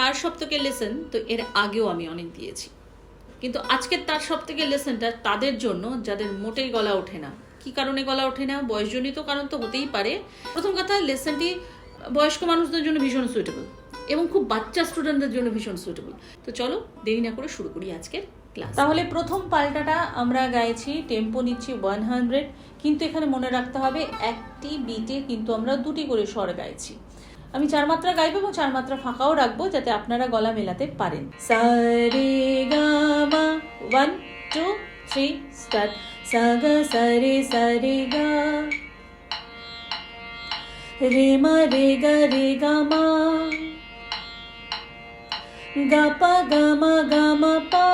তার সপ্তকের লেসন তো এর আগেও আমি অনেক দিয়েছি। কিন্তু আজকের তার সপ্তকের লেসনটা তাদের জন্য যাদের মোটেই গলা ওঠে না। কি কারণে গলা ওঠে না? বয়সজনিত কারণ তো হতেই পারে। প্রথম কথা লেসেনটি বয়স্ক মানুষদের জন্য ভীষণ সুইটেবল এবং খুব বাচ্চা স্টুডেন্টদের জন্য ভীষণ সুইটেবল তো চলো, দেরি না করে শুরু করি আজকের ক্লাস তাহলে প্রথম পাল্টাটা আমরা গাইছি টেম্পো নিচ্ছি ওয়ান হান্ড্রেড কিন্তু এখানে মনে রাখতে হবে একটি বিটে কিন্তু আমরা দুটি করে স্বর গাইছি। আমি চার মাত্রা গাইবো এবং চার মাত্রা ফাঁকাও রাখব যাতে আপনারা গলা মেলাতে পারেন। সারে গামা ওয়ান টু থ্রি স্টার্ট সাগা, সারে সারে গা। রে মা, রে গা রে গা মা গা পা, গা মা গা মা পা।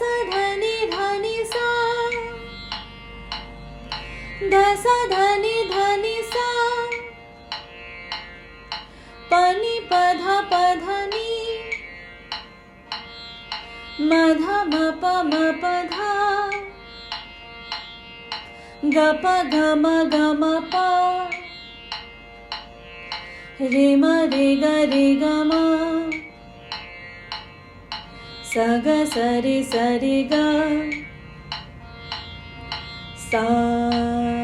দসা ধনি ধনি সা দসা ধনি ধনি সা পানি পা ধা পা ধা নি মা ধা মা পা মা পা ধা গা পা গা মা গা মা পা